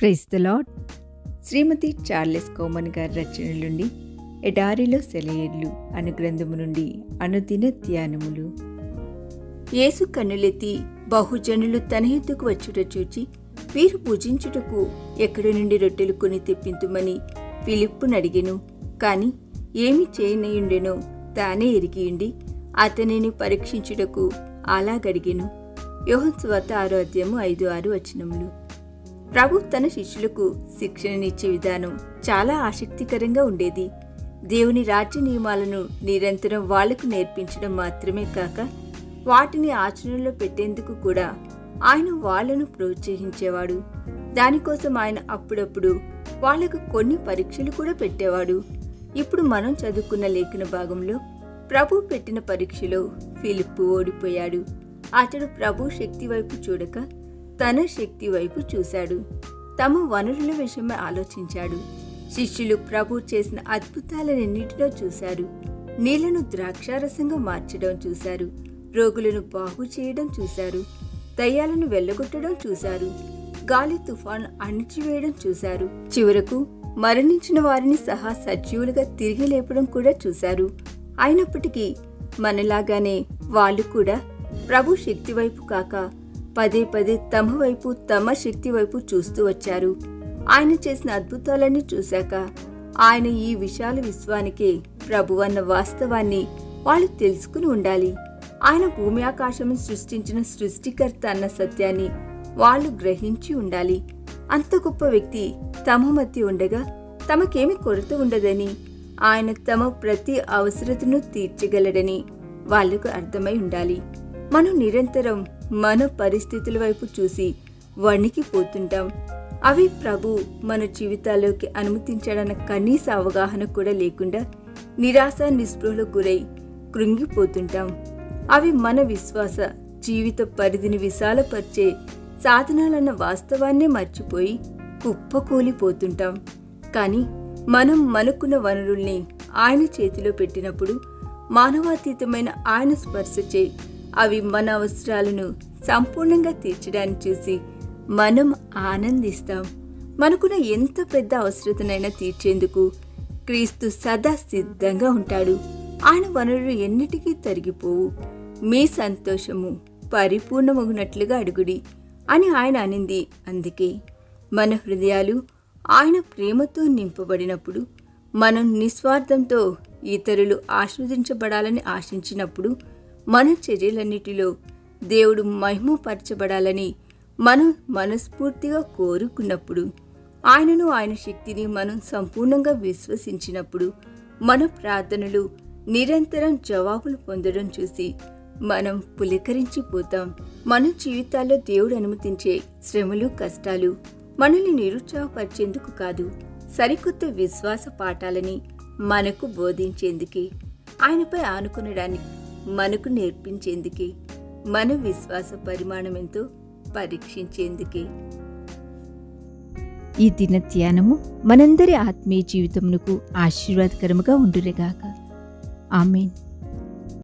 Praise the Lord Shrimati Charles Cowman గారి రచనల నుండి ఎడారిలో సెలయేర్లు అను గ్రంథము నుండి అనుదిన ధ్యానములు. యేసు కన్నులెత్తి బహుజనులు తన ఎద్దుకు వచ్చుట చూచి వీరు పూజించుటకు ఎక్కడి నుండి రొట్టెలు కొని తెప్పింతుమని ఫిలిప్పును అడిగెను కాని ఏమి చేయనయుండెనో తానే ఎరిగియుండి అతనిని పరీక్షించుటకు అలాగడిగెను యోహన్ స్వాత ఆరో అధ్యాయము ఐదు ఆరు వచనములు. ప్రభు తన శిష్యులకు శిక్షణనిచ్చే విధానం చాలా ఆసక్తికరంగా ఉండేది. దేవుని రాజ్య నియమాలను నిరంతరం వాళ్ళకు నేర్పించడం మాత్రమే కాక వాటిని ఆచరణలో పెట్టేందుకు కూడా ఆయన వాళ్ళను ప్రోత్సహించేవాడు. దానికోసం ఆయన అప్పుడప్పుడు వాళ్ళకు కొన్ని పరీక్షలు కూడా పెట్టేవాడు. ఇప్పుడు మనం చదువుకున్న లేఖన భాగంలో ప్రభు పెట్టిన పరీక్షలో ఫిలిప్పు ఓడిపోయాడు. అతడు ప్రభు శక్తి వైపు చూడక తన శక్తి వైపు చూశాడు. తమ వనరుల విషయమై ఆలోచించాడు. శిష్యులు ప్రభు చేసిన అద్భుతాలన్నింటిలో చూశారు. నీళ్ళను ద్రాక్షారసంగా మార్చడం చూశారు. రోగులను బాగు చేయడం చూశారు. దయ్యాలను వెళ్ళగొట్టడం చూశారు. గాలి తుఫాను అణిచివేయడం చూశారు. చివరకు మరణించిన వారిని సహా సజీవులుగా తిరిగి లేపడం కూడా చూశారు. అయినప్పటికీ మనలాగానే వాళ్ళు కూడా ప్రభు శక్తి వైపు కాక పదే పదే తమ వైపు తమ శక్తి వైపు చూస్తూ వచ్చారు. ఆయన చేసిన అద్భుతాలన్నీ చూశాక ఆయన ఈ విశాల విశ్వానికే ప్రభు అన్న వాస్తవాన్ని వాళ్ళు తెలుసుకుని ఉండాలి. ఆయన భూమి ఆకాశం సృష్టించిన సృష్టికర్త అన్న సత్యాన్ని వాళ్ళు గ్రహించి ఉండాలి. అంత గొప్ప వ్యక్తి తమ మధ్య ఉండగా తమకేమి కొరత ఉండదని ఆయన తమ ప్రతి అవసరతను తీర్చగలడని వాళ్ళకు అర్థమై ఉండాలి. మనం నిరంతరం మన పరిస్థితుల వైపు చూసి వణికిపోతుంటాం. అవి ప్రభు మన జీవితాల్లోకి అనుమతించడన్న కనీస అవగాహన కూడా లేకుండా నిరాశ నిస్పృహలకు గురై కృంగిపోతుంటాం. అవి మన విశ్వాస జీవిత పరిధిని విశాలపరిచే సాధనాలన్న వాస్తవాన్నే మర్చిపోయి కుప్పకూలిపోతుంటాం. కానీ మనం మనకున్న వనరుల్ని ఆయన చేతిలో పెట్టినప్పుడు మానవాతీతమైన ఆయన స్పర్శచే అవి మన అవసరాలను సంపూర్ణంగా తీర్చడానికి చూసి మనం ఆనందిస్తాం. మనకున్న ఎంత పెద్ద అవసరతనైనా తీర్చేందుకు క్రీస్తు సదా సిద్ధంగా ఉంటాడు. ఆయన వనరులు ఎన్నిటికీ తరిగిపోవు. మీ సంతోషము పరిపూర్ణమగునట్లుగా అడుగుడి అని ఆయన అనింది. అందుకే మన హృదయాలు ఆయన ప్రేమతో నింపబడినప్పుడు మనం నిస్వార్థంతో ఇతరులు ఆస్వాదించబడాలని ఆశించినప్పుడు మన చర్యలన్నిటిలో దేవుడు మహిమపరచబడాలని మనం మనస్ఫూర్తిగా కోరుకున్నప్పుడు ఆయనను ఆయన శక్తిని మనం సంపూర్ణంగా విశ్వసించినప్పుడు మన ప్రార్థనలు నిరంతరం జవాబులు పొందడం చూసి మనం పులకరించిపోతాం. మన జీవితాల్లో దేవుడు అనుమతించే శ్రమలు కష్టాలు మనల్ని నిరుత్సాహపరిచేందుకు కాదు సరికొత్త విశ్వాస పాఠాలని మనకు బోధించేందుకే. ఆయనపై ఆనుకునడానికి మనకు నేర్పించేందుకే మన విశ్వాస పరిమాణం ఎంతో పరీక్షించేందుకే. ఈ దిన ధ్యానము మనందరి ఆత్మీయ జీవితమునకు ఆశీర్వాదకరముగా ఉండునుగాక. ఆమెన్.